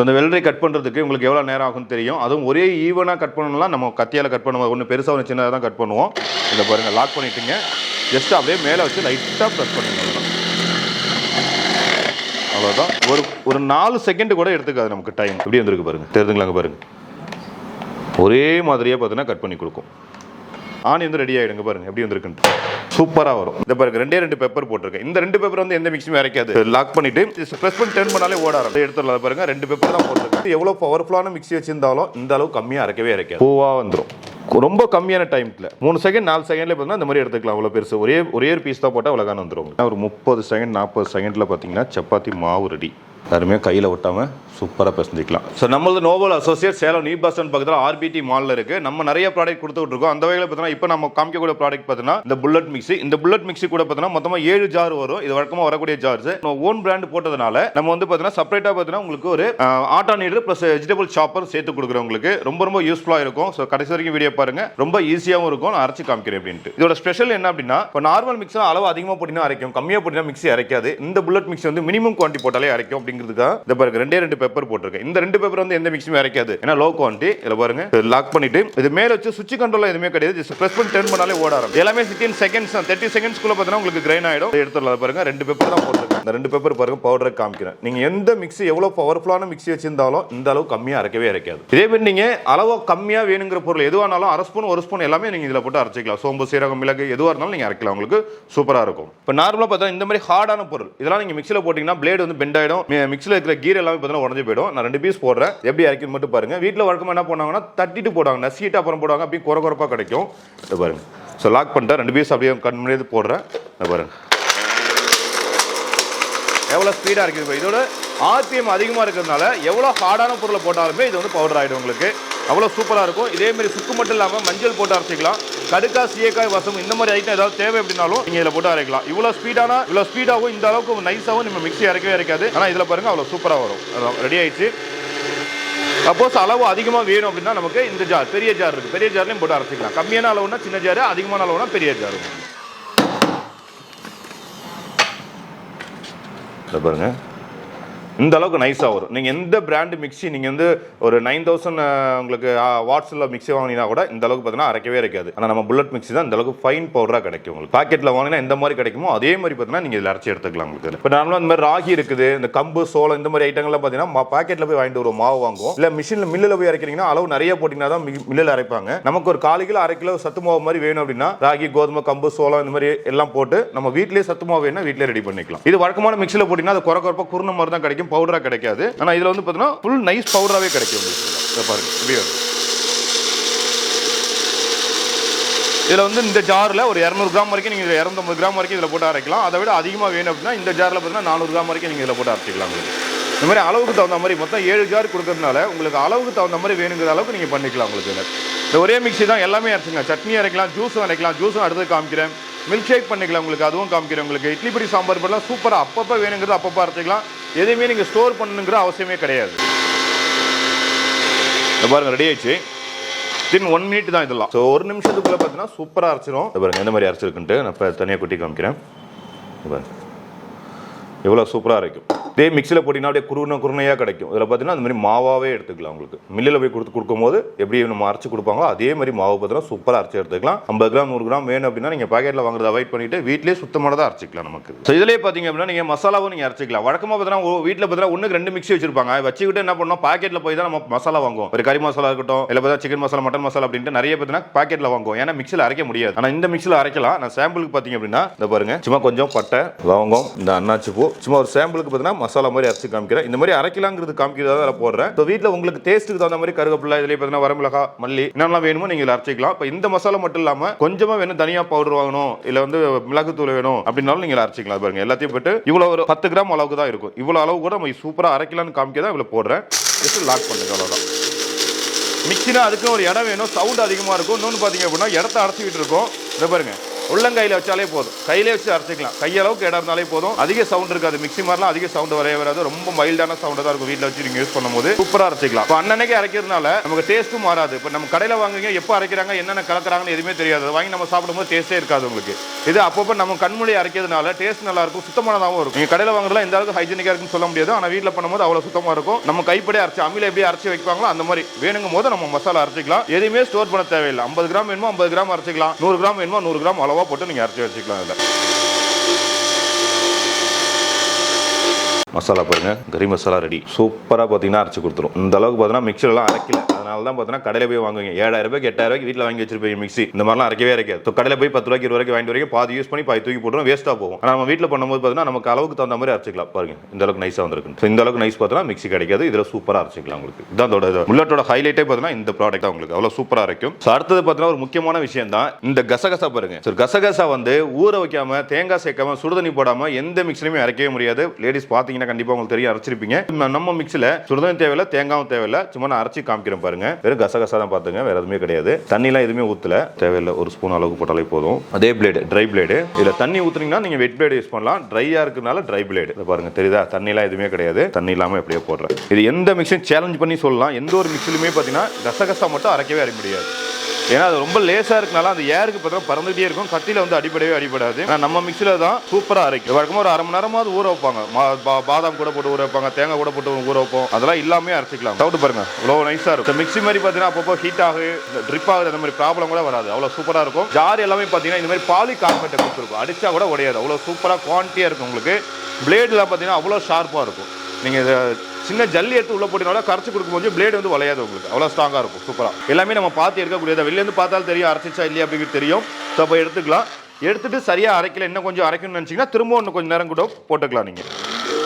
So இந்த வெள்ளரி cut பண்ணுறதுக்கு உங்களுக்கு எவ்வளோ நேரம் ஆகும்னு தெரியும். அதுவும் ஒரே ஈவனாக கட் பண்ணணும்னா நம்ம கத்தியால் கட் பண்ணுவோம். ஒன்று பெருசாக ஒன்று சின்னதாக தான் கட் பண்ணுவோம். இதை பாருங்கள் லாக் பண்ணிட்டீங்க. ஜஸ்ட் அப்படியே மேலே வச்சு லைட்டாக ப்ரெஸ் பண்ணுங்க அவ்வளோதான் ஒரு ஒரு நாலு செகண்ட் கூட எடுத்துக்காது நமக்கு டைம் எப்படி வந்திருக்கு பாருங்கள் தெரிஞ்சுங்களாங்க பாருங்கள் ஒரே மாதிரியே பார்த்தீங்கன்னா கட் பண்ணி கொடுக்கும். ஆணி வந்து ரெடி ஆகிடுங்க பாருங்க எப்படி வந்திருக்குன்ட்டு. சூப்பராக வரும். இந்த பாருங்க ரெண்டே ரெண்டு பேப்பர் போட்டிருக்கேன். இந்த ரெண்டு பேப்பர் வந்து எந்த மிக்ஸுமே அரைக்காது. லாக் பண்ணிட்டு ப்ரெஸ் பண்ணி டர்ன் பண்ணாலே ஓட ஆரம்பிச்சு எடுத்துடலாம் பாருங்க ரெண்டு பேப்பர் தான் போட்டிருக்கேன். எவ்வளோ பவர்ஃபுல்லான மிக்ஸி வச்சிருந்தாலும் இந்த அளவு கம்மியாக இறக்கவே இறக்காது பூவாக வந்துடும் ரொம்ப கம்மியான டைமில் மூணு செகண்ட் நாலு செகண்ட்ல பார்த்தீங்கன்னா இந்த மாதிரி எடுத்துக்கலாம். அவ்வளோ பெருசு. ஒரே ஒரே ஒரு பீஸ் தான் போட்டால் அழகான வந்துடும் ஒரு முப்பது செகண்ட் நாற்பது செகண்ட்ல பார்த்தீங்கன்னா சப்பாத்தி மாவு ரெடி யாருமே கையில் ஒட்டாமல் சூப்பராக பிசைஞ்சிக்கலாம் ஸோ நம்மளது நோபல் அசோசியேட் சேலம் நீ பஸ் ஸ்டாண்ட் பக்கத்தில் ஆர்பிடி மாலில் இருக்கு. நம்ம நிறைய ப்ராடக்ட் கொடுத்துட்டு இருக்கோம். அந்த வகையில் பார்த்தீங்கன்னா இப்போ நம்ம காமிக்கக்கூடிய ப்ராடக்ட் பார்த்தீங்கன்னா இந்த புல்லட் மிக்ஸி இந்த புல்லட் மிக்ஸி கூட பார்த்தீங்கன்னா மொத்தமாக ஏழு ஜார் வரும். இது வழக்கமாக வரக்கூடிய ஜார்ஸ் நம்ம ஓன் பிராண்ட் போட்டதுனால நம்ம வந்து பார்த்தீங்கன்னா செப்பரேட்டாக பார்த்தீங்கன்னா உங்களுக்கு ஒரு auto kneader plus vegetable chopper சேர்த்து கொடுக்குறோம் உங்களுக்கு ரொம்ப ரொம்ப யூஸ்ஃபுல்லாக இருக்கும். ஸோ கடைசி வரைக்கும் வீடியோ பாருங்க. ரொம்ப ஈஸியாகவும் இருக்கும். நான் அரைச்சி காமிக்கிறேன் அப்படின்ட்டு. இதோட ஸ்பெஷல் என்ன அப்படின்னா இப்போ நார்மல் மிக்ஸில் அளவு அதிகமாக போட்டினா அரைக்கும். கம்மியாக போட்டினா மிக்ஸி அரைக்காது. இந்த புல்லட் மிக்ஸி வந்து மினிமம் குவான்டி போட்டாலே அரைக்கும். அப்படிங்கிறதுக்காக இந்த பாருங்க ரெண்டே ரெண்டு பேப்பர் போட்டிருக்கேன். இந்த ரெண்டு பேப்பர் வந்து எந்த மிக்ஸுமே அரைக்காது. ஏன்னா லோ குவான்டி இதில் பாருங்க லாக் பண்ணிட்டு இது மேல வச்சு சுவிட்ச் கண்ட்ரோல் எதுவுமே கிடையாது. ஜஸ்ட் ப்ரெஸ் பண்ணி டர்ன் பண்ணாலே ஓட ஆரம்பிச்சு எல்லாமே சிக்ஸ்டீன் செகண்ட்ஸ் தான். தேர்ட்டி செகண்ட்ஸ்க்குள்ள பார்த்தீங்கன்னா உங்களுக்கு கிரைன் ஆயிடும். எடுத்துடலாம். பாருங்க ரெண்டு பேப்பர் தான் போட்டிருக்கேன். இந்த ரெண்டு பேப்பர் பாருங்க பவுடரை காமிக்கிறேன். நீங்க எந்த மிக்ஸி எவ்வளோ பவர்ஃபுல்லான மிக்ஸி வச்சிருந்தாலும் இந்த அளவு கம்மியாக அரைக்கவே அரைக்காது. இதே மாதிரி நீங்க அளவு கம்மியாக வேணுங்கிற பொருள் எதுவானாலும் அரை ஸ்பூன் ஒரு ஸ்பூன் எல்லாமே நீங்கள் இதில் போட்டு அரைச்சிக்கலாம். சோம்பு சீரகம் மிளகு எதுவாக இருந்தாலும் நீங்கள் அரைக்கலாம். உங்களுக்கு சூப்பராக இருக்கும். இப்போ நார்மலாக பார்த்தா இந்த மாதிரி ஹார்டான பொருள் இதெல்லாம் நீங்கள் மிக்ஸில் போட்டிங்கன்னா பிளேடு வந்து பெண்ட் ஆகிடும் மிக்ஸில் இருக்கிற கீர் எல்லாமே பார்த்தீங்கன்னா உடஞ்சு போயிடும். நான் ரெண்டு பீஸ் போடுறேன். எப்படி அரைக்கணும் மட்டும் பாருங்க. வீட்டில் வழக்கமாக என்ன பண்ணுவாங்கன்னா தட்டிட்டு போடுவாங்க. நசிட்டு அப்புறம் போடுவாங்க. அப்படியே குறை குறைப்பாக கிடைக்கும். இதை பாருங்க. ஸோ லாக் பண்ணிட்டேன். ரெண்டு பீஸ் அப்படியே கண் முன்னாடி போடுறேன். இதை பாருங்க. எவ்வளோ ஸ்பீடாக இருக்குது இப்போ இதோட ஆர்பிஎம் அதிகமாக இருக்கிறதுனால எவ்வளோ ஹார்டான பொருளை போட்டாலுமே இது வந்து பவுடர் ஆகிடும் உங்களுக்கு. அவ்வளோ சூப்பராக இருக்கும். இதேமாரி சுக்கு மட்டும் இல்லாமல் மஞ்சள் போட்டு அரைச்சிக்கலாம். கடுக்கா சீயக்காய் வசம் இந்த மாதிரி ஐட்டம் ஏதாவது தேவை அப்படின்னாலும் நீங்கள் இதில் போட்டு அரைக்கலாம். இவ்வளோ ஸ்பீடான இவ்வளோ ஸ்பீடாகவும் இந்த அளவுக்கு நைஸாகவும் நம்ம மிக்ஸி அரைக்கவே அரைக்காது. ஆனால் இதில் பாருங்கள் அவ்வளோ சூப்பராக வரும். ரெடி ஆயிடுச்சு. சப்போஸ் அளவு அதிகமாக வேணும் அப்படின்னா நமக்கு இந்த ஜார் பெரிய ஜார் இருக்குது பெரிய ஜார்லையும் போட்டு அரைச்சிக்கலாம். கம்மியான அளவுனா சின்ன ஜார் அதிகமான அளவுனா பெரிய ஜார் இருக்கும் பாருங்கள் இந்த அளவுக்கு நைஸாக வரும். நீங்கள் எந்த பிராண்டு மிக்ஸி நீங்கள் வந்து ஒரு நைன் தௌசண்ட் உங்களுக்கு வாட்ஸில் மிக்ஸி வாங்கினா கூட இந்த அளவுக்கு பார்த்தீங்கன்னா அரைக்கவே இருக்காது ஆனால் நம்ம புல்லட் மிக்ஸி தான் இந்த அளவுக்கு ஃபைன் பவுடராக கிடைக்கும் உங்களுக்கு. பாக்கெட்டில் வாங்கினா எந்த மாதிரி கிடைக்குமோ அதே மாதிரி பார்த்தீங்கன்னா நீங்கள் இதில் அரைச்சி எடுத்துக்கலாம் உங்களுக்கு. இப்போ நார்மலாக இந்த மாதிரி ராகி இருக்குது இந்த கம்பு சோளம் இந்த மாதிரி ஐட்டங்கள்லாம் பார்த்தீங்கன்னா பாக்கெட்டில் போய் வாங்கிட்டு ஒரு மாவு வாங்குவோம். இல்லை மிஷினில் மில்லில் போய் அரைக்கிறீங்கன்னா அளவு நிறைய போட்டிங்கன்னா தான் மில்லில் அரைப்பாங்க. நமக்கு ஒரு கால் கிலோ அரை கிலோ சத்து மாவு மாதிரி வேணும் அப்படின்னா ராகி கோதுமை கம்பு சோளம் இந்த மாதிரி எல்லாம் போட்டு நம்ம வீட்டிலேயே சத்து மாவு வேணும் வீட்டிலே ரெடி பண்ணிக்கலாம். இது வழக்கமான மிக்ஸில் போட்டிங்கன்னா அது குறை குறப்பாக குருண மாதிரி தான் கிடைக்கும். பவுடராக கிடைக்காது. ஆனால் இதில் வந்து பார்த்தீங்கன்னா ஃபுல் நைஸ் பவுடராகவே கிடைக்கும் உங்களுக்கு இதை பாருங்க. இப்படி வரும் இதில் வந்து இந்த ஜாரில் ஒரு இரநூறு கிராம் வரைக்கும் நீங்கள் இரநூத்தம்பது கிராம் வரைக்கும் இதில் போட்டு அரைக்கலாம். அதை விட அதிகமாக வேணும் அப்படின்னா இந்த ஜாரில் பார்த்தீங்கன்னா நானூறு கிராம் வரைக்கும் நீங்கள் இதில் போட்டு அரைச்சிக்கலாம். உங்களுக்கு இந்த மாதிரி அளவுக்கு தகுந்த மாதிரி மொத்தம் ஏழு ஜார் கொடுக்கறதுனால உங்களுக்கு அளவுக்கு தகுந்த மாதிரி வேணுங்கிற அளவுக்கு நீங்கள் பண்ணிக்கலாம் உங்களுக்கு இந்த ஒரே மிக்சி தான் எல்லாமே அரைச்சிங்க. சட்னி அரைக்கலாம் ஜூஸும் அரைக்கலாம். ஜூஸும் அடுத்து காமிக்கிறேன். மில்க் ஷேக் பண்ணிக்கலாம் உங்களுக்கு அதுவும் காமிக்கிறேன் உங்களுக்கு. இட்லி பொடி சாம்பார் பண்ணலாம் சூப்பராக அப்பப்போ வேணுங்கிறது அப்பப்போ அரைச்சிக்கலாம் எதையுமே நீங்கள் ஸ்டோர் பண்ணணுங்கிற அவசியமே கிடையாது. இந்த பாருங்க ரெடி ஆயிடுச்சு. தின் ஒன் மினிட் தான் இதெல்லாம். ஸோ ஒரு நிமிஷத்துக்குள்ள பார்த்தீங்கன்னா சூப்பராக அரைச்சிரும். இந்த பாருங்க எந்த மாதிரி அரைச்சிருக்குன்ட்டு நான் இப்போ தனியாக கொட்டி காமிக்கிறேன். இந்த பாருங்க. எவ்வளோ சூப்பராக இருக்கும் இதே மிக்சியில் போட்டிங்கன்னா அப்படியே குருணை குருணையாக கிடைக்கும். இதில் பார்த்தீங்கன்னா அந்த மாதிரி மாவாகவே எடுத்துக்கலாம் உங்களுக்கு. மில்லில் போய் கொடுத்து கொடுக்கும்போது எப்படி நம்ம அரைச்சி கொடுப்பாங்களோ அதே மாதிரி மாவு பார்த்தீங்கன்னா சூப்பராக அரைச்சி எடுத்துக்கலாம். ஐம்பது கிராம் நூறு கிராம் வேணும் அப்படின்னா நீங்கள் பாக்கெட்டில் வாங்குறத அவாய்ட் பண்ணிட்டு வீட்டிலே சுத்தமானதாக அரைச்சிக்கலாம் நமக்கு. ஸோ இதிலே பார்த்தீங்க அப்படின்னா நீங்கள் மசாலாவும் நீங்கள் அரைச்சிக்கலாம். வழக்கமாக பார்த்தீங்கன்னா வீட்டில் பார்த்தீங்கன்னா ஒன்றுக்கு ரெண்டு மிக்ஸி வச்சிருப்பாங்க. வச்சுக்கிட்டு என்ன பண்ணோம் பாக்கெட்டில் போய் தான் நம்ம மசாலா வாங்குவோம். ஒரு கறி மசாலா இருக்கட்டும் இல்லை பார்த்தா சிக்கன் மசாலா மட்டன் மசாலா அப்படின்ட்டு நிறைய பார்த்தீங்கன்னா பாக்கெட்டில் வாங்குவோம். ஏன்னா மிக்ஸில் அரைக்க முடியாது. ஆனால் இந்த மிக்ஸில் அரைக்கலாம். நான் சாம்பிளுக்கு பார்த்தீங்க அப்படின்னா இந்த பாருங்க. சும்மா கொஞ்சம் பட்டை லவங்கம் இந்த அண்ணாச்சி பூ. சும்மா ஒரு சாம்பிளுக்கு பார்த்தீங்கன்னா மசாலா மாதிரி அரைச்சி காமிக்கிறேன். இந்த மாதிரி அரைக்கலாங்கிறது காமிக்கிறதா அதில் போடுறேன். ஸோ வீட்டில் உங்களுக்கு டேஸ்ட்டுக்கு தகுந்த மாதிரி கருகப்பிள்ளை இதுலேயே பார்த்தீங்கன்னா வரமிளகா மல்லி என்னெல்லாம் வேணுமோ நீங்கள் இதில் அரைச்சிக்கலாம். இப்போ இந்த மசாலா மட்டும் இல்லாமல் கொஞ்சமாக வேணும் தனியாக பவுடர் வாங்கணும் இல்லை வந்து மிளகுத்தூள் வேணும் அப்படின்னாலும் நீங்கள் அரைச்சிக்கலாம் பாருங்கள் பாருங்க. எல்லாத்தையும் போட்டு இவ்வளோ ஒரு பத்து கிராம் அளவுக்கு தான் இருக்கும். இவ்வளோ அளவு கூட நம்ம சூப்பராக அரைக்கலாம்னு காமிக்க தான் இவ்வளோ போடுறேன். ஜஸ்ட் லாக் பண்ணுங்க அவ்வளோதான் மிக்சினா அதுக்கு ஒரு இடம் வேணும். சவுண்ட் அதிகமாக இருக்கும். இன்னொன்று பார்த்தீங்க அப்படின்னா இடத்த அடைச்சிக்கிட்டு இருக்கோம் இதை பாருங்கள் உள்ளங்கையில் வச்சாலே போதும். கையிலே வச்சு அரைச்சிக்கலாம். கையளவுக்கு இடம் இருந்தாலே போதும். அதிக சவுண்ட் இருக்காது. மிக்ஸி மாதிரிலாம் அதிக சவுண்ட் வரவே வராது. ரொம்ப மைல்டான சவுண்ட் தான் இருக்கும் வீட்டில் வச்சு நீங்கள் யூஸ் பண்ணும்போது. சூப்பராக அரைச்சிக்கலாம். இப்போ அன்னன்னைக்கு அரைக்கிறதுனால நமக்கு டேஸ்ட்டும் மாறாது. இப்போ நம்ம கடையில் வாங்குறீங்க எப்போ அரைக்கிறாங்க என்னென்ன கலக்குறாங்கன்னு எதுவுமே தெரியாது. அதை வாங்கி நம்ம சாப்பிடும்போது டேஸ்ட்டே இருக்காது உங்களுக்கு. இது அப்பப்போ நம்ம கண்மொழி அரைக்கிறதுனால டேஸ்ட் நல்லா இருக்கும் சுத்தமானதாகவும் இருக்கும். நீங்கள் கடையில் வாங்குறதுலாம் எந்த அளவுக்கு ஹைஜீனிக்காக இருக்குன்னு சொல்ல முடியாது. ஆனால் வீட்டில் பண்ணும்போது அவ்வளோ சுத்தமாக இருக்கும். நம்ம கைப்படி அரைச்சி அமில எப்படி அரைச்சி வைப்பாங்களோ அந்த மாதிரி. வேணுங்கும் போது நம்ம மசாலா அரைச்சிக்கலாம். எதுவுமே ஸ்டோர் பண்ண தேவையில்லை. ஐம்பது கிராம் வேணுமோ ஐம்பது கிராம் அரைச்சிக்கலாம். நூறு கிராம் வேணுமோ நூறு கிராம் போட்டு நீங்கள் அரைச்சி வச்சுக்கலாம் இதில். மசாலா பாருங்க கறி மசாலா ரெடி சூப்பராக பார்த்தீங்கன்னா அரைச்சி கொடுத்துரும். இந்த அளவுக்கு பார்த்தீங்கன்னா மிக்சர்லாம் அரைக்கல. அதனால தான் பார்த்தீங்கன்னா கடையில் போய் வாங்குவீங்க. ஏழாயிரம் ரூபாய்க்கு எட்டாயிரம் ரூபாய்க்கு வீட்டில் வாங்கி வச்சிருப்பீங்க மிக்ஸி இந்த மாதிரிலாம் அரைக்கவே அரைக்காது. ஸோ கடையில் போய் பத்து ரூபாய்க்கு இருபது ரூபாய்க்கு வாங்கிட்டு வரைக்கும் பாதி யூஸ் பண்ணி பாதி தூக்கி போட்டுரும் வேஸ்ட்டாக போகும். ஆனால் நம்ம வீட்டில் பண்ணும்போது பார்த்தீங்கன்னா நமக்கு அளவுக்கு தகுந்த மாதிரி அரைச்சிக்கலாம். பாருங்க இந்த அளவுக்கு நைஸாக வந்திருக்கு ஸோ இந்த அளவுக்கு நைஸ் பார்த்தீங்கன்னா மிக்ஸி கிடைக்காது. இதில் சூப்பராக அரைச்சிக்கலாம் உங்களுக்கு. இதான் அதோட புல்லட்டோட ஹைலைட்டே பார்த்தீங்கன்னா இந்த ப்ராடக்ட் தான் உங்களுக்கு. அவ்வளோ சூப்பராக இருக்கும் ஸோ அடுத்தது பார்த்தீங்கன்னா ஒரு முக்கியமான விஷயம் தான் இந்த கசகசா பாருங்க. ஸோ கசகசா வந்து ஊற வைக்காம தேங்காய் சேர்க்காம சுடுதண்ணி போடாமல் எந்த மிக்சிலையுமே அரைக்கவே முடியாது. லேடிஸ் பார்த்தீங்கன்னா கண்டிப்பாக உங்களுக்கு தெரியும் அரைச்சிருப்பீங்க. நம்ம- நம்ம மிக்ஸில் சுடுதண்ணி தேவையில்ல தேங்காயும் தேவையில்ல சும்மா நான் அரைச்சி காமிக்கிறேன் பாருங்க. வெறும் கசகசா தான் பார்த்துங்க வேற எதுவுமே கிடையாது. தண்ணிலாம் எதுவுமே ஊற்றல தேவையில்லை ஒரு ஸ்பூன் அளவுக்கு போட்டாலே போதும். அதே பிளேடு ட்ரை பிளேடு இதில் தண்ணி ஊற்றுனீங்கன்னா நீங்கள் வெட் பிளேடு யூஸ் பண்ணலாம். ட்ரையாக இருக்கிறதுனால ட்ரை பிளேடு இதை பாருங்க தெரியுதா? தண்ணிலாம் எதுவுமே கிடையாது. தண்ணி இல்லாமல் எப்படியே போடுறேன். இது எந்த மிக்ஸையும் சேலஞ்ச் பண்ணி சொல்லலாம். எந்த ஒரு மிக்ஸிலுமே பார்த்தீங்கன்னா கசகசா மட்டும் அரைக்கவே அரைக்க முடியாது. ஏன்னா அது ரொம்ப லேசாக இருக்கனால அந்த ஏருக்கு பார்த்தா பறந்துகிட்டே இருக்கும். கத்தியில் வந்து அடிப்படவே அடிப்படாது நம்ம மிக்சியில் தான் சூப்பராக அரைக்கும். வழக்கமாக ஒரு அரை மணி நேரமாவது ஊற வைப்பாங்க. பா- பாதாம் கூட போட்டு ஊற வைப்பாங்க. தேங்காய் கூட போட்டு ஊற வைப்போம். அதெல்லாம் இல்லாமே அரைச்சிக்கலாம். சவுட்டு பாருங்க. இவ்வளோ நைஸாக இருக்கும். மிக்ஸி மாதிரி பார்த்தீங்கன்னா அப்பப்போ ஹீட் ஆகு ட்ரிப் ஆகுது அந்த மாதிரி ப்ராப்ளம் கூட வராது. அவ்வளோ சூப்பராக இருக்கும். ஜார் எல்லாமே பார்த்தீங்கன்னா இந்த மாதிரி பாலி கார்பெட்டை கொடுத்துருக்கும். அடித்தா கூட உடையாது. அவ்வளோ சூப்பராக குவான்டிட்டியாக இருக்கும் உங்களுக்கு. பிளேடில் பார்த்தீங்கன்னா அவ்வளோ ஷார்ப்பாக இருக்கும். நீங்கள் இதை சின்ன ஜல்லி எடுத்து உள்ள போட்டினால கரைச்சி கொடுக்கும்போது பிளேடு வந்து வளையாது உங்களுக்கு. அவ்வளோ ஸ்ட்ராங்காக இருக்கும். சூப்பராக எல்லாமே நம்ம பார்த்து எடுக்கக்கூடியது வெளிலேருந்து பார்த்தாலும் தெரியும் அரைச்சிச்சா இல்லையா அப்படிங்கிறது தெரியும். ஸோ அப்போ எடுத்துக்கலாம். எடுத்துட்டு சரியாக அரைக்கல இன்னும் கொஞ்சம் அரைக்கணும்னு நினச்சிங்கன்னா திரும்ப இன்னும் கொஞ்சம் நேரம் கூட போட்டுக்கலாம் நீங்கள்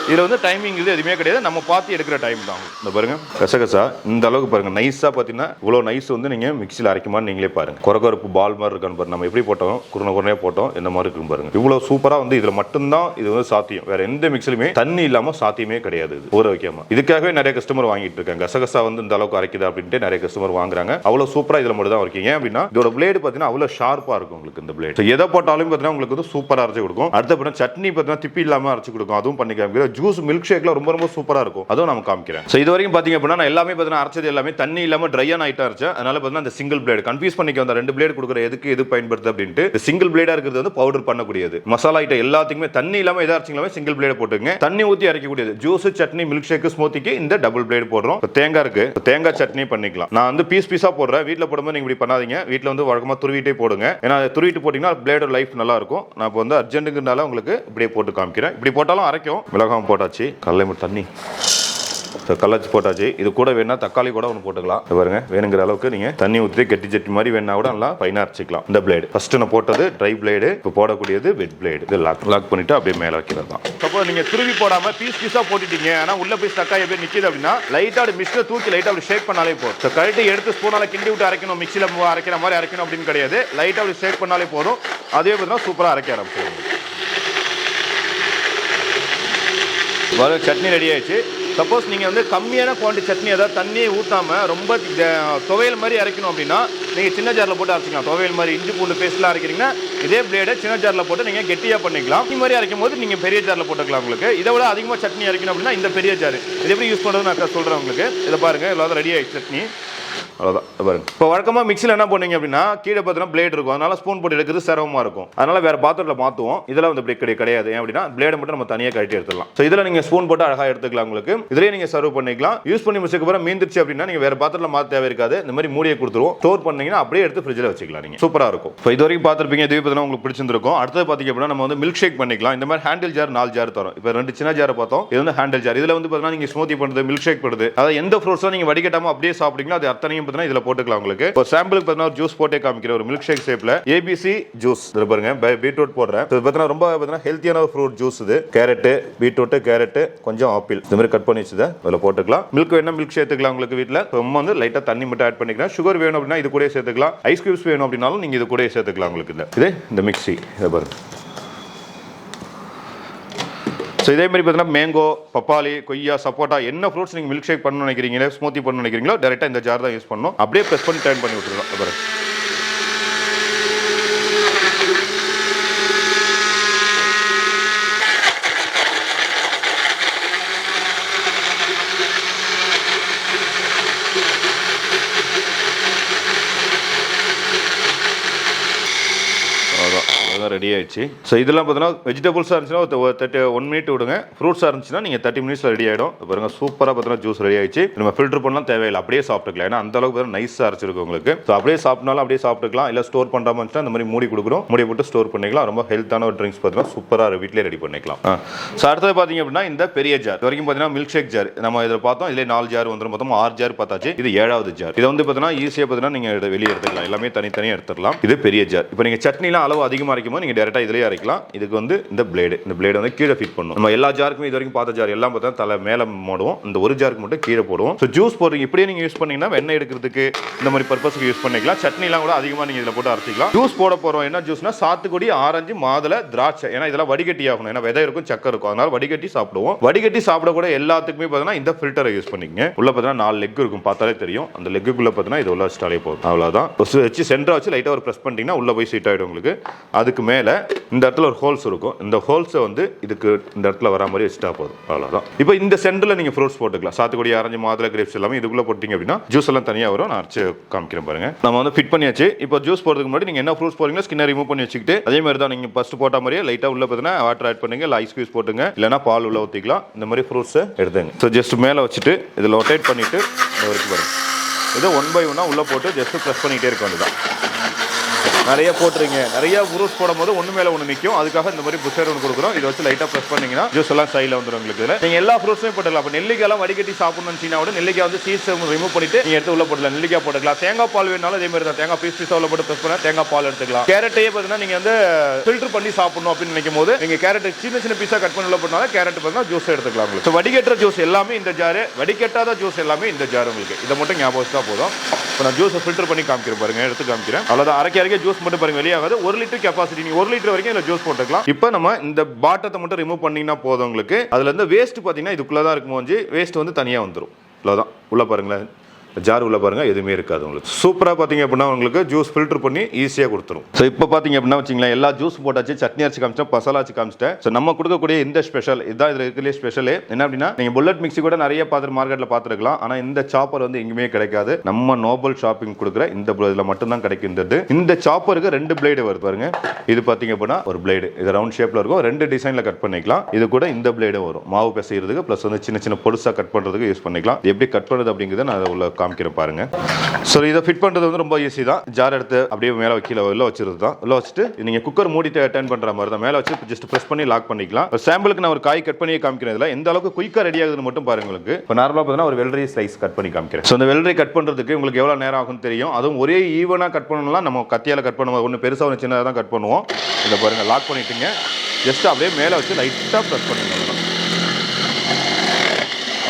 இதில் வந்து டைமிங் இது எதுவுமே கிடையாது. நம்ம பார்த்து எடுக்கிற டைம் தான். இந்த பாருங்க கசகசா இந்த அளவுக்கு பாருங்க நைஸாக பார்த்தீங்கன்னா இவ்வளோ நைஸ் வந்து நீங்கள் மிக்சியில் அரைக்குமான்னு நீங்களே பாருங்க. குறகுறப்பு பால் மாதிரி இருக்கான்னு பாருங்க நம்ம எப்படி போட்டோம் குறுன குறையாக போட்டோம் இந்த மாதிரி இருக்கும் பாருங்க. இவ்வளோ சூப்பராக வந்து இதில் மட்டும்தான் இது வந்து சாத்தியம். வேற எந்த மிக்சிலுமே தண்ணி இல்லாமல் சாத்தியமே கிடையாது இது ஊற வைக்காம. இதுக்காகவே நிறைய கஸ்டமர் வாங்கிட்டு இருக்காங்க. கசகசா வந்து இந்த அளவுக்கு அரைக்குது அப்படின்ட்டு நிறைய கஸ்டமர் வாங்குறாங்க. அவ்வளோ சூப்பராக இதில் மட்டும் தான் இருக்கீங்க ஏன் அப்படின்னா இதோட பிளேடு பார்த்தீங்கன்னா அவ்வளோ ஷார்ப்பாக இருக்கும் உங்களுக்கு இந்த பிளேட் எதை போட்டாலும் பார்த்தீங்கன்னா உங்களுக்கு வந்து சூப்பராக அரைச்சி கொடுக்கும். அடுத்த பார்த்தீங்கன்னா சட்னி பார்த்தீங்கன்னா திப்பி இல்லாமல் அரைச்சி கொடுக்கும். அதுவும் பண்ணிக்காம காமிக்கிறேன் ஜூஸ் மில்க் ஷேக்ல ரொம்ப ரொம்ப சூப்பராக இருக்கும். அதுவும் நான் காமிக்கிறேன். ஸோ இது வரைக்கும் பார்த்தீங்க அப்படின்னா நான் எல்லாமே பார்த்தீங்கன்னா அரைச்சது எல்லாமே தண்ணி இல்லாமல் ட்ரையான ஐட்டம் அரைச்சேன் அதனால பார்த்தீங்கன்னா அந்த சிங்கிள் பிளேடு கன்ஃபியூஸ் பண்ணிக்க வந்த ரெண்டு பிளேடு கொடுக்குற எதுக்கு எது பயன்படுத்து அப்படின்ட்டு சிங்கிள் பிளேடாக இருக்கிறது வந்து பவுடர் பண்ணக்கூடியது. மசாலா ஐட்டம் எல்லாத்துக்குமே தண்ணி இல்லாமல் எதா அரைச்சிங்களாமே சிங்கிள் பிளேடு போட்டுங்க தண்ணி ஊற்றி அரைக்கக்கூடியது. ஜூஸ் சட்னி மில்க் ஷேக் ஸ்மூத்திக்கு இந்த டபுள் பிளேடு போடுறோம். தேங்காய் இருக்கு. தேங்காய் சட்னி பண்ணிக்கலாம். நான் வந்து பீஸ் பீஸா போடுறேன். வீட்டில் போடும்போது நீங்க இப்படி பண்ணாதீங்க. வீட்டில் வந்து வழக்கமாக துருவிட்டே போடுங்க. ஏன்னா துருவிட்டு போட்டிங்கன்னா பிளேடோட லைஃப் நல்லா இருக்கும். நான் இப்போ வந்து அர்ஜென்ட்டுங்கிறனால உங்களுக்கு இப்படியே போட்டு காமிக்கிறேன். இப்படி போட்டாலும் அரைக்கும். மிளகாய் போட்டாச்சு கடலை மட்டும் தண்ணி. ஸோ கல்லாச்சி போட்டாச்சு. இது கூட வேணா தக்காளி கூட ஒன்று போட்டுக்கலாம். பாருங்க வேணுங்கிற அளவுக்கு நீங்க தண்ணி ஊற்றி கெட்டி சட்டி மாதிரி வேணா கூட நல்லா பைனா அரைச்சிக்கலாம். இந்த பிளேடு ஃபர்ஸ்ட் நான் போட்டது ட்ரை பிளேடு இப்போ போடக்கூடியது வெட் பிளேடு இது லாக் லாக் பண்ணிட்டு அப்படியே மேலே வைக்கிறது தான். சப்போஸ் நீங்க திருவி போடாம பீஸ் பீஸா போட்டுட்டீங்க. ஆனால் உள்ள போய் தக்காளி எப்படி நிக்கிது அப்படின்னா லைட்டா அப்படி மிக்ஸில் தூக்கி லைட்டா அப்படி ஷேக் பண்ணாலே போதும். ஸோ கழட்டி எடுத்து ஸ்பூனால கிண்டி விட்டு அரைக்கணும். மிக்ஸில் அரைக்கிற மாதிரி அரைக்கணும் அப்படின்னு கிடையாது. லைட்டா அப்படி ஷேக் பண்ணாலே போதும். அதே பார்த்தீங்கன்னா சூப்பராக அரைக்க ஆரம்பிச்சிடும். வர சட்னி ரெடி ஆயிடுச்சு. சப்போஸ் நீங்கள் வந்து கம்மியான குவான்டிட்டி சட்னி அதாவது தண்ணியை ஊற்றாம ரொம்ப துவையல் மாதிரி அரைக்கணும் அப்படின்னா நீங்கள் சின்ன ஜாரில் போட்டு அரைச்சிக்கலாம். துவையல் மாதிரி இஞ்சி பூண்டு பேஸ்ட்லாம் அரைக்கிறீங்கன்னா இதே பிளேடை சின்ன ஜாரில் போட்டு நீங்கள் கெட்டியாக பண்ணிக்கலாம். இந்த மாதிரி அரைக்கும் போது நீங்கள் பெரிய ஜாரில் போட்டுக்கலாம் உங்களுக்கு. இதை விட அதிகமாக சட்னி அரைக்கணும் அப்படின்னா இந்த பெரிய ஜார் இது எப்படி யூஸ் பண்ணுறது நான் சொல்கிறேன் உங்களுக்கு. இதை பாருங்கள் எல்லாத்தையும் ரெடி ஆயிடுச்சு சட்னி. அவ்வளோதான் பாருங்க. இப்போ வழக்கமாக மிக்சியில் என்ன பண்ணுவீங்க அப்படின்னா கீழே பார்த்தீங்கன்னா பிளேட் இருக்கும். அதனால ஸ்பூன் போட்டு எடுக்கிறது சிரமமாக இருக்கும். அதனால வேறு பாத்திரத்தில் மாற்றுவோம் இதெல்லாம் வந்து இப்படி கிடையாது கிடையாது. ஏன் அப்படின்னா பிளேடை மட்டும் நம்ம தனியாக கழட்டி எடுத்துடலாம். ஸோ இதில் நீங்கள் ஸ்பூன் போட்டு அழகாக எடுத்துக்கலாம் உங்களுக்கு. இதிலே நீங்கள் சர்வ் பண்ணிக்கலாம். யூஸ் பண்ணி முடிச்சதுக்கு அப்புறம் மீந்துருச்சு அப்படின்னா நீங்கள் வேறு பாத்திரத்தில் மாற்ற தேவை இருக்காது. இந்த மாதிரி மூடியை கொடுத்துருவோம். ஸ்டோர் பண்ணீங்கன்னா அப்படியே எடுத்து ஃப்ரிட்ஜில் வச்சுக்கலாம் நீங்கள் சூப்பராக இருக்கும். இப்போ இது வரைக்கும் பார்த்துருப்பீங்க இதுவே பார்த்தீங்கன்னா உங்களுக்கு பிடிச்சிருக்கும் அடுத்தது பார்த்தீங்க அப்படின்னா நம்ம வந்து மில்க் ஷேக் பண்ணிக்கலாம். இந்த மாதிரி ஹேண்டில் ஜார் நாலு ஜார் தரும். இப்போ ரெண்டு சின்ன ஜாரை பார்த்தோம். இது வந்து ஹேண்டில் ஜார் இதில் வந்து பார்த்தீங்கன்னா நீங்கள் ஸ்மூத்தி பண்ணுறது மில்க் ஷேக் பண்ணுறது அதாவது எந்த ஃப்ரூட்ஸும் நீங்கள் வடிகட்டாமல் அப்படியே சாப்பிட்டீங்களோ அது அத்தனையும் பார்த்தீங்கன்னா இதில் போட்டுக்கலாம் உங்களுக்கு. ஒரு சாம்பிளுக்கு பார்த்தீங்கன்னா ஒரு ஜூஸ் போட்டே காமிக்கிற ஒரு மில்க் ஷேக் ஷேப்ல ஏபிசி ஜூஸ் பாருங்க பீட்ரூட் போடுறேன். இது பார்த்தீங்கன்னா ரொம்ப பார்த்தீங்கன்னா ஹெல்த்தியான ஒரு ஃப்ரூட் ஜூஸ் இது. கேரட்டு பீட்ரூட் கேரட்டு கொஞ்சம் ஆப்பிள் இந்த மாதிரி கட் பண்ணி வச்சுதான் அதில் போட்டுக்கலாம். மில்க் வேணும் மில்க் சேர்த்துக்கலாம் உங்களுக்கு வீட்டில் ரொம்ப வந்து லைட்டாக தண்ணி மட்டும் ஆட் பண்ணிக்கலாம் சுகர் வேணும் அப்படின்னா இது கூட சேர்த்துக்கலாம். ஐஸ் கியூப்ஸ் வேணும் அப்படின்னாலும் நீங்கள் இது கூட சேர்த்துக்கலாம் உங்களுக்கு இது இந்த மிக்சி இதை பாருங்க. ஸோ இதே மாதிரி பார்த்தீங்கன்னா மேங்கோ பப்பாளி கொய்யா சப்போட்டா என்ன ஃப்ரூட்ஸ் நீங்கள் மில்க் ஷேக் பண்ணணும்னு நினைக்கிறீங்களோ ஸ்மூத்தி பண்ணணும்னு நினைக்கிறீங்களோ டேரெக்டாக இந்த ஜார் தான் யூஸ் பண்ணணும். அப்படியே ப்ரெஸ் பண்ணி டர்ன் பண்ணி விட்டுருக்கோம் அப்புறம் ரெடி ஆயிடுச்சு. ஸோ இதெல்லாம் பார்த்தீங்கன்னா வெஜிடபிள்ஸாக இருந்துச்சுன்னா ஒரு தேர்ட்டி ஒன் மினிட் விடுங்க. ஃப்ரூட்ஸாக இருந்துச்சுன்னா நீங்கள் தேர்ட்டி மினிட்ஸில் ரெடி ஆகிடும் பாருங்க சூப்பராக பார்த்தீங்கன்னா ஜூஸ் ரெடி ஆயிடுச்சு. நம்ம ஃபில்டர் பண்ணலாம் தேவையில்லை. அப்படியே சாப்பிட்டுக்கலாம். ஏன்னா அந்த அளவுக்கு பார்த்தீங்கன்னா நைஸாக அரைச்சிருக்கு உங்களுக்கு. ஸோ அப்படியே சாப்பிட்டாலும் அப்படியே சாப்பிட்டுக்கலாம். இல்லை ஸ்டோர் பண்ணுறாம இருந்துச்சுன்னா இந்த மாதிரி மூடி கொடுக்குறோம் மூடி போட்டு ஸ்டோர் பண்ணிக்கலாம். ரொம்ப ஹெல்த்தான ஒரு ட்ரிங்க்ஸ் பார்த்தீங்கன்னா சூப்பராக வீட்டிலே ரெடி பண்ணிக்கலாம். ஸோ அடுத்தது பார்த்தீங்க அப்படின்னா இந்த பெரிய ஜார் வரைக்கும் பார்த்தீங்கன்னா மில்க் ஷேக் ஜார் நம்ம இதில் பார்த்தோம் இதில் நாலு ஜார் வந்துடும் மொத்தம் ஆறு ஜார் பார்த்தாச்சு. இது ஏழாவது ஜார் இதை வந்து பார்த்தீங்கன்னா ஈஸியாக பார்த்தீங்கன்னா நீங்கள் வெளியே எடுத்துக்கலாம். எல்லாமே தனித்தனியாக எடுத்துடலாம். இது பெரிய ஜார் இப்போ நீங்கள் சட்னிலாம் அளவு அதிகமாக இருக்கும்போது நீங்கள் டேரெக்டாக இதிலே அரைக்கலாம். இதுக்கு வந்து இந்த பிளேடு இந்த பிளேடு வந்து கீழே ஃபிட் பண்ணும். நம்ம எல்லா ஜாருக்குமே இது வரைக்கும் பார்த்த ஜார் எல்லாம் பார்த்தா தலை மேலே போடுவோம் இந்த ஒரு ஜாருக்கு மட்டும் கீழே போடுவோம். ஸோ ஜூஸ் போடுறீங்க. இப்படியே நீங்கள் யூஸ் பண்ணீங்கன்னா வெண்ணெய் எடுக்கிறதுக்கு இந்த மாதிரி பர்பஸ்க்கு யூஸ் பண்ணிக்கலாம். சட்னிலாம் கூட அதிகமாக நீங்கள் இதில் போட்டு அரைச்சிக்கலாம். ஜூஸ் போட போகிறோம் என்ன ஜூஸ்னா சாத்துக்குடி ஆரஞ்சு மாதுளை திராட்சை. ஏன்னா இதெல்லாம் வடிகட்டி ஆகணும். ஏன்னா விதை இருக்கும் சக்கரை இருக்கும். அதனால வடிகட்டி சாப்பிடுவோம். வடிகட்டி சாப்பிடக்கூட எல்லாத்துக்குமே பார்த்தீங்கன்னா இந்த ஃபில்டரை யூஸ் பண்ணிக்கங்க. உள்ள பார்த்தீங்கன்னா நாலு லெக் இருக்கும். பார்த்தாலே தெரியும். அந்த லெக்குக்குள்ளே பார்த்தீங்கன்னா இது உள்ள ஸ்டாலே போதும். அவ்வளோதான் வச்சு சென்டரா வச்சு லைட்டாக ஒரு ப்ரெஸ் பண்ணிட்டீங்கன்னா உள்ளே போய் சீட் ஆகிடும் உங்களுக்கு. அதுக்கு மேலே இந்த இடத்துல ஒரு ஹோல்ஸ் இருக்கும். இந்த ஹோல்ஸை வந்து இதுக்கு இந்த இடத்துல வரா மாதிரி வச்சுட்டா போதும். அவ்வளோதான் இப்போ இந்த சென்டரில் நீங்கள் ஃப்ரூட்ஸ் போட்டுக்கலாம். சாத்துக்குடி ஆரஞ்சு மாதுளை கிரேப்ஸ் எல்லாமே இதுக்குள்ளே போட்டிங்க அப்படின்னா ஜூஸ் எல்லாம் தனியாக வரும். நான் அரைச்சு காமிக்கிறேன் பாருங்க. நம்ம வந்து ஃபிட் பண்ணியாச்சு. இப்போ ஜூஸ் போடுறதுக்கு முன்னாடி நீங்கள் என்ன ஃப்ரூட்ஸ் போறீங்களோ ஸ்கின்னை ரிமூவ் பண்ணி வச்சுக்கிட்டு அதே மாதிரி தான் நீங்கள் ஃபர்ஸ்ட் போட்ட மாதிரியே லைட்டாக உள்ள பார்த்தீங்கன்னா வாட்டர் ஆட் பண்ணுங்க. இல்லை ஐஸ் கியூஸ் போட்டுங்க. இல்லைனா பால் உள்ள ஊற்றிக்கலாம் இந்த மாதிரி ஃப்ரூட்ஸை எடுத்துங்க. ஸோ ஜஸ்ட் மேலே வச்சுட்டு இதில் ரொட்டேட் பண்ணிவிட்டு இந்த வரைக்கும் இதை ஒன் பை ஒன்னாக உள்ளே போட்டு ஜஸ்ட்டு ப்ரெஸ் பண்ணிகிட்டே இருக்க வேண்டியதான் நிறைய போட்டுருங்க. நிறைய ஃப்ரூட்ஸ் போடும்போது ஒன்று மேலே ஒன்று நிற்கும் அதுக்காக இந்த மாதிரி புஷர் ஒன்று கொடுக்குறோம். இதை வச்சு லைட்டாக ப்ரெஸ் பண்ணிங்கன்னா ஜூஸ் எல்லாம் சைடில் வந்துடும் உங்களுக்கு இதில். நீங்கள் எல்லா ஃப்ரூட்ஸுமே போட்டுக்கலாம் இப்போ நெல்லிக்காய்லாம் வடிகட்டி சாப்பிடணும்னு சீனா கூட நெல்லிக்காய் வந்து சீஸ் ரிமூவ் பண்ணிட்டு நீங்கள் எடுத்து உள்ள போட்டுக்கலாம் நெல்லிக்காய் போட்டுக்கலாம். தேங்காய் பால் வேணாலும் அதே மாதிரி தான். தேங்காய் பீஸ் பீஸாக உள்ள போட்டு ப்ரெஸ் பண்ணால் தேங்காய் பால் எடுத்துக்கலாம். கேரட்டையே பார்த்தீங்கன்னா நீங்கள் வந்து ஃபில்டர் பண்ணி சாப்பிடணும் அப்படின்னு நினைக்கும் போது நீங்கள் கேரட் சின்ன சின்ன பீஸாக கட் பண்ணி உள்ள போட்டாலும் கேரட் பார்த்தீங்கன்னா ஜூஸ் எடுத்துக்கலாம் உங்களுக்கு. ஸோ வடிகட்டுற ஜூஸ் எல்லாமே இந்த ஜாரு வடிகட்டாத ஜூஸ் எல்லாமே இந்த ஜாரு உங்களுக்கு. இதை மட்டும் ஞாபகம் தான் போதும். இப்போ நான் ஜூஸை ஃபில்டர் பண்ணி காமிக்கிறேன் பாருங்க. எடுத்து காமிக்கிறேன். அவ்வளோதான் அரைக்க அரைக்க ஜூஸ் மட்டும் பாருங்க வெளியாகாது. ஒரு லிட்டர் கெப்பாசிட்டி நீங்கள் ஒரு லிட்டர் வரைக்கும் இதில் ஜூஸ் போட்டுக்கலாம். இப்போ நம்ம இந்த பாட்டத்தை மட்டும் ரிமூவ் பண்ணீங்கன்னா போதும் உங்களுக்கு. அதில் இருந்து வேஸ்ட் பார்த்தீங்கன்னா இதுக்குள்ளே தான் இருக்கும் போது வேஸ்ட் வந்து தனியாக வந்துடும் இவ்வளோதான் உள்ள பாருங்களேன். ஜார் உள்ள பாருங்க எதுவுமே இருக்காது உங்களுக்கு. சூப்பராக பார்த்தீங்க அப்படின்னா உங்களுக்கு ஜூஸ் ஃபில்டர் பண்ணி ஈஸியாக கொடுத்துரும். ஸோ இப்போ பார்த்தீங்க அப்படின்னா வச்சிங்களேன் எல்லா ஜூஸ் போட்டாச்சு சட்னி அரைச்சி காமிச்சேன் மசாலா அரைச்சு காமிச்சிட்டேன். ஸோ நம்ம கொடுக்கக்கூடிய இந்த ஸ்பெஷல் இதுதான் இதில் இருக்கிற ஸ்பெஷல் என்ன அப்படின்னா நீங்கள் புல்லட் மிக்ஸி கூட நிறைய பார்த்து மார்க்கெட்டில் பார்த்துருக்கலாம் ஆனால் இந்த சாப்பர் வந்து எங்கேயுமே கிடைக்காது. நம்ம நோபல் ஷாப்பிங் கொடுக்குற இந்த இதில் மட்டும்தான் கிடைக்கின்றது. இந்த சாப்பருக்கு ரெண்டு பிளேடு வருது பாருங்க. இது பார்த்தீங்க அப்படின்னா ஒரு பிளேடு இது ரவுண்ட் ஷேப்பில் இருக்கும். ரெண்டு டிசைனில் கட் பண்ணிக்கலாம். இது கூட இந்த பிளேடும் வரும். மாவு பிசைகிறதுக்கு ப்ளஸ் வந்து சின்ன சின்ன பொடுசாக கட் பண்ணுறதுக்கு யூஸ் பண்ணிக்கலாம். எப்படி கட் பண்ணுறது அப்படிங்கிறத நான் உள்ள காமிக்கிறேன் பாருங்க. ஸோ இதை ஃபிட் பண்ணுறது வந்து ரொம்ப ஈஸி தான். ஜார் எடுத்து அப்படியே மேலே கீழே உள்ள வச்சிருது தான். உள்ள வச்சுட்டு நீங்கள் குக்கர் மூடிட்டு அட்டன் பண்ணுற மாதிரி தான். மேலே வச்சு ஜஸ்ட் ப்ரெஸ் பண்ணி லாக் பண்ணிக்கலாம். சாம்பிளுக்கு நான் ஒரு காய் கட் பண்ணி காமிக்கிறேன் இதில். எந்த அளவுக்கு குயிக்காக ரெடி ஆகுதுன்னு மட்டும் பாருங்க உங்களுக்கு. இப்போ நார்மலாக பார்த்தீங்கன்னா ஒரு வெள்ளரி சைஸ் கட் பண்ணி காமிக்கிறேன். ஸோ அந்த வெள்ளரி கட் பண்ணுறதுக்கு உங்களுக்கு எவ்வளோ நேரம் ஆகும்னு தெரியும். அதுவும் ஒரே ஈவனாக கட் பண்ணணும்னா நம்ம கத்தியால் கட் பண்ணுவோம். ஒன்று பெருசாக ஒன்று சின்னதாக தான் கட் பண்ணுவோம். இதை பாருங்கள் லாக் பண்ணிட்டுங்க. ஜஸ்ட் அப்படியே மேலே வச்சு லைட்டாக ப்ரெஸ் பண்ணுங்க.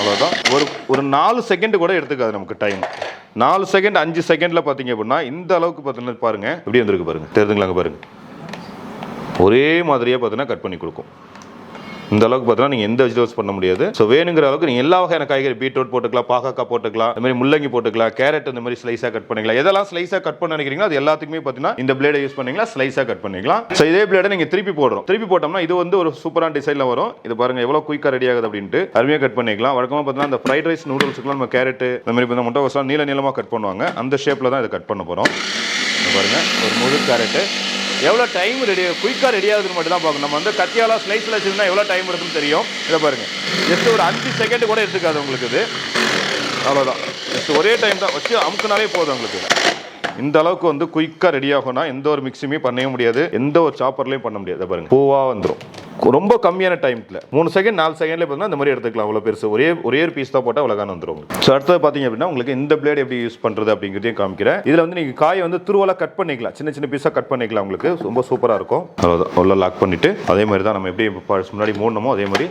அவ்வளோதான் ஒரு ஒரு நாலு செகண்ட் கூட எடுத்துக்காது நமக்கு டைம் நாலு செகண்ட் அஞ்சு செகண்டில் பார்த்தீங்க அப்படின்னா இந்த அளவுக்கு பார்த்தீங்கன்னா பாருங்கள் எப்படி வந்திருக்கு பாருங்க. தெரிஞ்சுங்களாங்க பாருங்கள் ஒரே மாதிரியே பார்த்தீங்கன்னா கட் பண்ணி கொடுக்கும். இந்த அளவுக்கு பார்த்தீங்கன்னா நீங்கள் எந்த வெஜிடபிள்ஸ் பண்ண முடியாது. ஸோ வேணுங்கிற அளவுக்கு நீங்கள் எல்லா வகையான காய்கறி பீட்ரூட் போட்டுக்கலாம் பாகக்காய் போட்டுக்கலாம் இந்த மாதிரி முள்ளங்கி போட்டுக்கலாம் கேரட் இந்த மாதிரி ஸ்லைஸாக கட் பண்ணிக்கலாம். எதெல்லாம் ஸ்லைஸாக கட் பண்ண நினைக்கிறீங்களோ அது எல்லாத்துக்குமே பார்த்தீங்கன்னா இந்த பிளேடை யூஸ் பண்ணிக்கலாம் ஸ்லைஸாக கட் பண்ணிக்கலாம். ஸோ இதே பிளேடை நீங்கள் திருப்பி போடுறோம். திருப்பி போட்டோம்னா இது வந்து ஒரு சூப்பரான டிசைனில் வரும். இது பாருங்க எவ்வளோ குயிக்காக ரெடி ஆகுது அப்படின்ட்டு அருமையாக கட் பண்ணிக்கலாம். வழக்கமாக பார்த்தீங்கன்னா அந்த ஃப்ரைட் ரைஸ் நூடுல்ஸுக்குலாம் நம்ம கேரட் இந்த மாதிரி இப்போ முட்டைகோஸ்லாம் நீள நீளமாக கட் பண்ணுவாங்க. அந்த ஷேப்பில் தான் இதை கட் பண்ண போகிறோம் பாருங்கள் ஒரு முழு கேரட்டு எவ்வளோ டைம் ரெடி குயிக்காக ரெடி ஆகுதுன்னு மட்டும் தான் பார்க்கணும். நம்ம வந்து கத்தியால ஸ்லைஸில் வச்சுருந்தா எவ்வளோ டைம் எடுக்குன்னு தெரியும். இதை பாருங்கள் ஜஸ்ட் ஒரு அஞ்சு செகண்ட் கூட எடுத்துக்காது உங்களுக்கு இது. அவ்வளோதான் ஜஸ்ட் ஒரே டைம் தான். வச்சு அமுக்குனாலே போதும் உங்களுக்கு இந்த அளவுக்கு வந்து குயிக்காக ரெடி ஆகும்னா எந்த ஒரு மிக்ஸியுமே பண்ணவே முடியாது. எந்த ஒரு சாப்பர்லையும் பண்ண முடியாது. பாருங்கள் பூவாக வந்துடும் ரொம்ப கம்மியான டைம்ல மூணு செகண்ட் நாலு செகண்ட்ல பார்த்தீங்கன்னா இந்த மாதிரி எடுத்துக்கலாம். அவ்வளோ பெருசு. ஒரே ஒரே ஒரு பீஸ் தான் போட்டால் அவ்வளோகான வந்துடும் ஸோ அடுத்தது பார்த்தீங்க அப்படின்னா உங்களுக்கு இந்த பிளேட் எப்படி யூஸ் பண்ணுறது அப்படிங்கிறதையும் காமிக்கிறேன். இதில் வந்து நீங்கள் காயை வந்து துருவலாக கட் பண்ணிக்கலாம். சின்ன சின்ன பீஸாக கட் பண்ணிக்கலாம் உங்களுக்கு. ரொம்ப சூப்பராக இருக்கும். அவ்வளோதான் உள்ள லாக் பண்ணிட்டு அதே மாதிரி தான் நம்ம எப்படி முன்னாடி மூடணுமோ அதே மாதிரி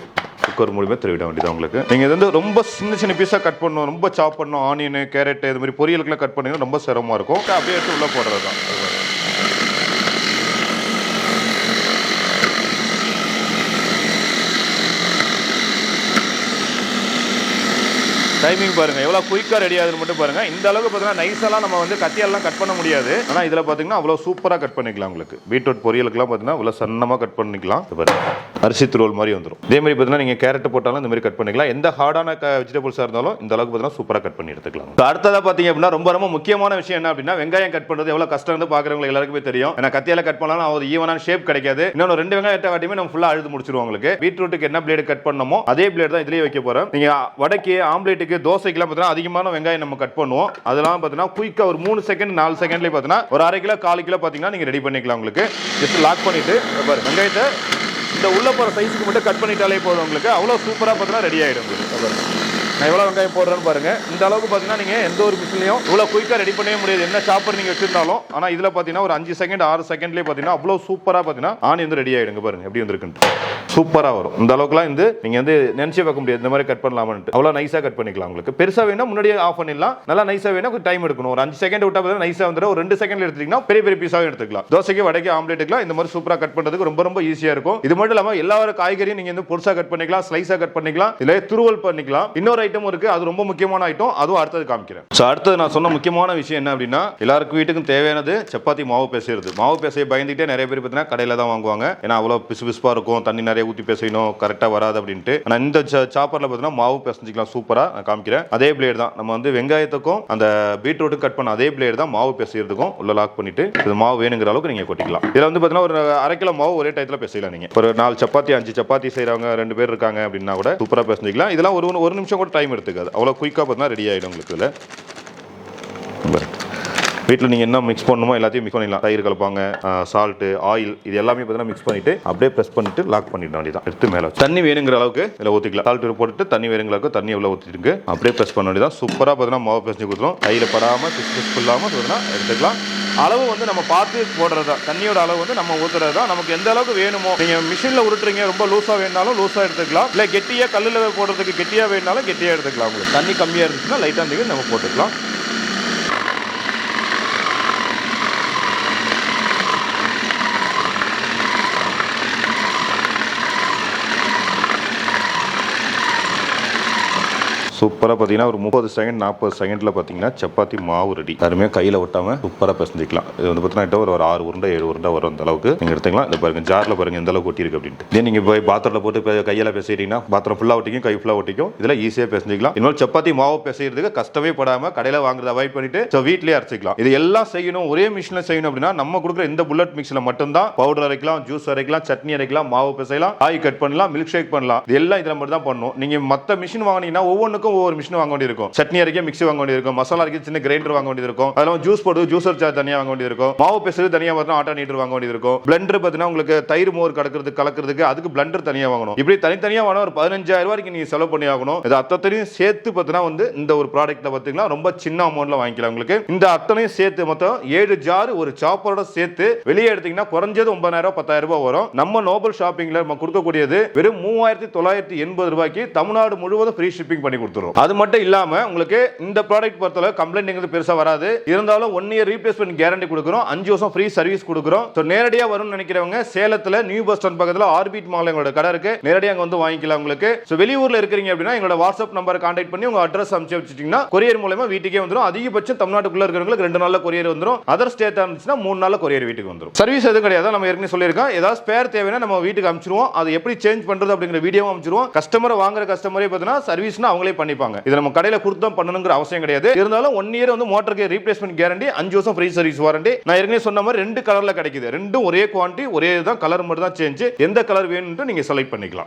குக்கர் மூலியமாக திருவிட வேண்டியது உங்களுக்கு. நீங்கள் இது வந்து ரொம்ப சின்ன சின்ன பீஸாக கட் பண்ணணும். ரொம்ப சாப் பண்ணணும். ஆனியன் கேரட் இது மாதிரி பொரியலுக்குலாம் கட் பண்ணிங்கன்னா ரொம்ப சிரமமாக இருக்கும். அப்படியே எடுத்து உள்ளே போடுறது தான் டைமிங் பாருங்க. எவ்வளோ குயிக்காக ரெடி ஆகுதுன்னு மட்டும் பாருங்க. இந்த அளவுக்கு பார்த்தீங்கன்னா நைஸெல்லாம் நம்ம வந்து கத்தியாலெலாம் கட் பண்ண முடியாது. ஆனால் இதில் பார்த்தீங்கன்னா அவ்வளோ சூப்பராக கட் பண்ணிக்கலாம் உங்களுக்கு. பீட்ரூட் பொரியலுக்குலாம் பார்த்தீங்கன்னா அவ்வளோ சன்னமாக கட் பண்ணிக்கலாம். பாருங்க. அரிசி துருவல் மாதிரி வந்துடும் இதே மாதிரி பார்த்தீங்கன்னா நீங்கள் கேரட் போட்டாலும் இந்த மாதிரி கட் பண்ணிக்கலாம். எந்த ஹார்டான வெஜிடபிள்ஸாக இருந்தாலும் இந்த அளவுக்கு பார்த்தீங்கன்னா சூப்பராக கட் பண்ணி எடுத்துக்கலாம். அடுத்ததாக பார்த்தீங்க அப்படின்னா ரொம்ப ரொம்ப முக்கியமான விஷயம் என்ன அப்படின்னா வெங்காயம் கட் பண்ணுறது எவ்வளோ கஷ்டம் பார்க்குறவங்களுக்கு எல்லாருக்குமே தெரியும். ஏன்னா கத்தியால் கட் பண்ணாலும் ஒரு ஈவனான ஷேப் கிடைக்காது. இன்னொன்று ரெண்டு வெங்காயம் எட்ட வாட்டியுமே நம்ம ஃபுல்லாக அழுது முடிச்சிருவோம் உங்களுக்கு. பீட்ரூட்டுக்கு என்ன பிளேடு கட் பண்ணமோ அதே பிளேட் தான் இதுலேயே வைக்க போகிறோம் நீங்கள் வடக்கு ஆம்லேட்டுக்கு தோசைக்கெல்லாம் பார்த்தீங்கன்னா அதிகமான வெங்காயம் நம்ம கட் பண்ணுவோம். அதெல்லாம் பார்த்தீங்கன்னா குயிக்காக ஒரு மூணு செகண்ட் நாலு செகண்ட்லேயே பார்த்தீங்கன்னா ஒரு அரை கிலோ கால் கிலோ பார்த்தீங்கன்னா நீங்கள் ரெடி பண்ணிக்கலாம் உங்களுக்கு. ஜஸ்ட் லாக் பண்ணிட்டு பாரு வெங்காயத்தை இந்த உள்ள போகிற சைஸுக்கு மட்டும் கட் பண்ணிட்டாலே போதும் உங்களுக்கு. அவ்வளோ சூப்பராக பார்த்தீங்கன்னா ரெடி ஆகிடும் உங்களுக்கு. நான் எவ்வளோ வெங்காயம் போடுறேன்னு பாருங்கள் இந்த அளவுக்கு பார்த்தீங்கன்னா நீங்கள் எந்த ஒரு மிஷின்லையும் இவ்வளோ குயிக்காக ரெடி பண்ணவே முடியாது. என்ன சாப்பர் நீங்கள் வச்சிருந்தாலும் ஆனால் இதில் பார்த்தீங்கன்னா ஒரு அஞ்சு செகண்ட் ஆறு செகண்ட்லேயே பார்த்தீங்கன்னா அவ்வளோ சூப்பராக பார்த்தீங்கன்னா ஆணி வந்து ரெடி ஆகிடுங்க பாருங்கள் எப்படி வந்துருக்குன்ட்டு. சூப்பராக வரும். இந்த அளவுக்குலாம் வந்து நீங்கள் வந்து நினச்சி வைக்க முடியாது. இந்த மாதிரி கட் பண்ணலாமான்ட்டு. அவ்வளோ நைஸாக கட் பண்ணிக்கலாம் உங்களுக்கு. பெருசாக வேணா முன்னாடியே ஆஃப் பண்ணிடலாம். நல்லா நைஸாக வேணா கொஞ்சம் டைம் எடுக்கணும். ஒரு அஞ்சு செகண்ட் விட்டா பார்த்தா நைஸாக வந்துடும். ஒரு ரெண்டு செகண்ட் எடுத்தீங்கன்னா பெரிய பெரிய பீஸாக எடுத்துக்கலாம். தோசைக்கு வடைக்கு ஆம்லேட்டுக்குலாம் இந்த மாதிரி சூப்பராக கட் பண்ணுறதுக்கு ரொம்ப ரொம்ப ஈஸியாக இருக்கும். இது மட்டும் இல்லாமல் எல்லா காய்கறியும் நீங்கள் வந்து பொருசாக கட் பண்ணிக்கலாம் ஸ்லைஸாக கட் பண்ணிக்கலாம். இல்லை துருவல் பண்ணிக்கலாம். இன்னொரு ஐட்டம் இருக்கு. அது ரொம்ப முக்கியமான ஐட்டம் அதுவும் அடுத்தது காமிக்கிறேன். ஸோ அடுத்தது நான் சொன்ன முக்கியமான விஷயம் என்ன அப்படின்னா எல்லாருக்கும் வீட்டுக்கும் தேவையானது சப்பாத்தி மாவு பேசுறது. மாவு பேசையை பயந்துகிட்டே நிறைய பேர் பார்த்தீங்கன்னா கடையில் தான் வாங்குவாங்க. ஏன்னா அவ்வளோ பிசு பிசுப்பாக இருக்கும். தண்ணி நிறைய ஊற்றி பேசணும். கரெக்டாக வராது அப்படின்ட்டு. ஆனால் இந்த சாப்பரில் பார்த்தீங்கன்னா மாவு பேசஞ்சிக்கலாம் சூப்பராக நான் காமிக்கிறேன். அதே பிளேட் தான். நம்ம வந்து வெங்காயத்துக்கும் அந்த பீட்ரூட்டும் கட் பண்ண அதே பிளேட் தான் மாவு பேசுறதுக்கும் உள்ள லாக் பண்ணிட்டு இது மாவு வேணுங்கிற அளவுக்கு நீங்கள் கொட்டிக்கலாம். இதில் வந்து பார்த்தீங்கன்னா ஒரு அரை கிலோ மாவு ஒரே டயத்தில் பேசலாம் நீங்கள் ஒரு நாலு சப்பாத்தி அஞ்சு சப்பாத்தி செய்கிறவங்க ரெண்டு பேர் இருக்காங்க அப்படின்னா கூட சூப்பராக பேசிக்கலாம் இதெல்லாம் ஒரு ஒரு நிமிஷம் கூட டைம் எடுத்துக்காது. அவ்வளோ குயிக்காக பார்த்தீங்கன்னா ரெடி ஆகிடும் உங்களுக்கு இதில். வீட்டில் நீங்கள் என்ன மிக்ஸ் பண்ணணுமோ எல்லாத்தையும் மிக்ஸ் பண்ணிடலாம். தயிர் கலப்பாங்க சால்ட்டு ஆயில் இது எல்லாமே பார்த்தீங்கன்னா மிக்ஸ் பண்ணிட்டு அப்படியே ப்ரெஸ் பண்ணிட்டு லாக் பண்ணிட வேண்டியதான் எடுத்து மேலே தண்ணி வேணுங்கிற அளவுக்கு இதில் ஊற்றிக்கலாம் சால்ட் போட்டுட்டு தண்ணி வேணுங்கிற அளவுக்கு தண்ணி எவ்வளோ ஊற்றிட்டு அப்படியே ப்ரெஸ் பண்ண வேண்டியதான் சூப்பராக பார்த்தீங்கன்னா மாவு பிசைஞ்சு கொடுத்துரும். கையில் படாமல் பிஸ் பிஸ் இல்லாமல் பார்த்தீங்கன்னா எடுத்துக்கலாம். அளவு வந்து நம்ம பார்த்து போடுறது தான் தண்ணியோட அளவு வந்து நம்ம ஊற்றுறது தான் நமக்கு எந்த அளவுக்கு வேணுமோ. நீங்கள் மிஷினில் உருட்டுறீங்க ரொம்ப லூஸாக வேணாலும் லூஸாக எடுத்துக்கலாம். இல்லை கெட்டியாக கல்லில் போடுறதுக்கு கெட்டியாக வேணாலும் கெட்டியாக எடுத்துக்கலாம். உங்களுக்கு தண்ணி கம்மியாக இருந்துச்சுன்னா லைட்டாக இருந்தீங்க நம்ம போட்டுக்கலாம். சூப்பராக பார்த்தீங்கன்னா ஒரு முப்பது செகண்ட் நாற்பது செகண்டில் பார்த்தீங்கன்னா சப்பாத்தி மாவு ரெடி யாருமே கையில் ஒட்டாமல் சூப்பராக பிசைஞ்சிக்கலாம். இது வந்து பார்த்தீங்கன்னா ஒரு ஒரு ஆறு உருண்டை ஏழு உருண்டை வரும் அந்த அளவுக்கு. நீங்கள் எடுத்துக்கலாம். இந்த பாருங்க ஜாரில் பாருங்க எந்த அளவுக்கு ஒட்டியிருக்கு அப்படின்ட்டு. இதே நீங்கள் போய் பாத்திரத்தில் போட்டு கையில் பேசிட்டீங்கன்னா பாத்திரம் ஃபுல்லாக ஒட்டிக்கும் கை ஃபுல்லாக ஒட்டிக்கும். இதில் ஈஸியாக பேசிக்கலாம் இன்னொரு சப்பாத்தி மாவு பேசுகிறதுக்கு கஷ்டமே படாமல் கடையில் வாங்குறத அவாய்ட் பண்ணிட்டு ஸோ வீட்லேயே அரைச்சிக்கலாம். இது எல்லாம் செய்யணும் ஒரே மிஷினில் செய்யணும் அப்படின்னா நம்ம கொடுக்குற இந்த புல்லட் மிக்ஸில் மட்டும்தான் பவுடர் அரைக்கலாம் ஜூஸ் அரைக்கலாம் சட்னி அரைக்கலாம் மாவு பிசையலாம் காய் கட் பண்ணலாம் மில்க் ஷேக் பண்ணலாம். இது எல்லாம் இதில் மட்டும் தான் பண்ணணும். நீங்கள் மற்ற மிஷின் வாங்கினீங்கன்னா ஒவ்வொன்றுக்கும் ஒவ்வொரு மிஷின் வாங்க வேண்டியிருக்கும் சட்னி அரைக்க மிக்சி வாங்க வேண்டியிருக்கும் மசாலா அரைக்க சின்ன கிரைண்டர் வாங்க வேண்டியிருக்கும் அதெல்லாம் ஜூஸ் போட்டு ஜூஸர் சார்ஜ் தனியாக வாங்க வேண்டியிருக்கும் மாவு பேசுறது தனியாக பார்த்தா ஆட்டா நீட்டர் வாங்க வேண்டியிருக்கும் பிளண்டர் பார்த்தீங்கன்னா உங்களுக்கு தயிர் மோர் கலக்கிறதுக்கு கலக்கிறதுக்கு அதுக்கு பிளண்டர் தனியாக வாங்கணும். இப்படி தனித்தனியாக வாங்க ஒரு பதினஞ்சாயிரம் ரூபாய்க்கு நீங்கள் செலவு பண்ணி ஆகணும். இது அத்தனையும் சேர்த்து பார்த்தீங்கன்னா வந்து இந்த ஒரு ப்ராடக்ட்ல பார்த்தீங்கன்னா ரொம்ப சின்ன அமௌண்ட்ல வாங்கிக்கலாம் உங்களுக்கு. இந்த அத்தனையும் சேர்த்து மொத்தம் ஏழு ஜார் ஒரு சாப்பரோட சேர்த்து வெளியே எடுத்தீங்கன்னா குறைஞ்சது ஒன்பதாயிரம் பத்தாயிரம் ரூபாய் வரும். நம்ம நோபல் ஷாப்பிங்ல நம்ம கொடுக்கக்கூடியது வெறும் மூவாயிரத்தி தொள்ளாயிரத்தி எண்பது ரூபாய்க்கு தமிழ்நாடு முழுவதும் ஃப்ரீ ஷிப்பிங் பண்ணி கொடுத்துரும். அது மட்டும் இல்லாம உங்களுக்கு இந்த ப்ராடக்ட் பொறுத்தவரை கம்ப்ளைண்ட் பெருசா வராது. இருந்தாலும் ஒன் இயர் ரீப்ளேஸ்மெண்ட் கேரண்டி கொடுக்குறோம். அஞ்சு வருஷம் ஃப்ரீ சர்வீஸ் கொடுக்குறோம். ஸோ நேரடியாக வரும்னு நினைக்கிறவங்க சேலத்துல நியூ பஸ் ஸ்டாண்ட் பக்கத்துல ஆர்பிட் மால் எங்களோட கடை இருக்கு. நேரடியாக அங்கே வந்து வாங்கிக்கலாம் உங்களுக்கு. ஸோ வெளியூர்ல இருக்கிறீங்க அப்படின்னா எங்களோட வாட்ஸ்அப் நம்பர் கான்டாக்ட் பண்ணி உங்க அட்ரஸ் அனுப்பிச்சு வச்சுட்டீங்கன்னா கொரியர் மூலமா வீட்டுக்கே வந்துடும் அதிகபட்சம் தமிழ்நாட்டுக்குள்ள இருக்கிறவங்களுக்கு ரெண்டு நாளில் கொரியர் வந்துடும் அதர் ஸ்டேட் இருந்துச்சுன்னா மூணு நாள் கொரியர் வீட்டுக்கு வந்துடும் சர்வீஸ் எதுவும் கிடையாது. நம்ம ஏற்கனவே சொல்லியிருக்கோம். ஏதாவது ஸ்பேர் தேவைன்னா நம்ம வீட்டுக்கு அனுப்பிச்சிருவோம் அது எப்படி சேஞ்ச் பண்றது அப்படிங்கிற வீடியோ அனுப்பிச்சிருவோம் கஸ்டமரை வாங்குற கஸ்டமரே பார்த்தீங்கன்னா சர்வீஸ்னா அவங்களே பண்ணிப்பாங்க. இது நம்ம கடையில கொடுத்து தான் பண்ணணுங்கிற அவசியம் கிடையாது. இருந்தாலும் ஒன் இயர் வந்து மோட்டருக்கு ரீப்ளேஸ்மெண்ட் கேரண்டி அஞ்சு வருஷம் ஃப்ரீ சர்வீஸ் வாரண்டி நான் ஏற்கனவே சொன்ன மாதிரி ரெண்டு கலர்ல கிடைக்குது. ரெண்டும் ஒரே குவாண்டி ஒரே தான் கலர் மட்டும் தான் சேஞ்ச் எந்த கலர் வேணும்னு நீங்க செலக்ட் பண்ணிக்கலாம்.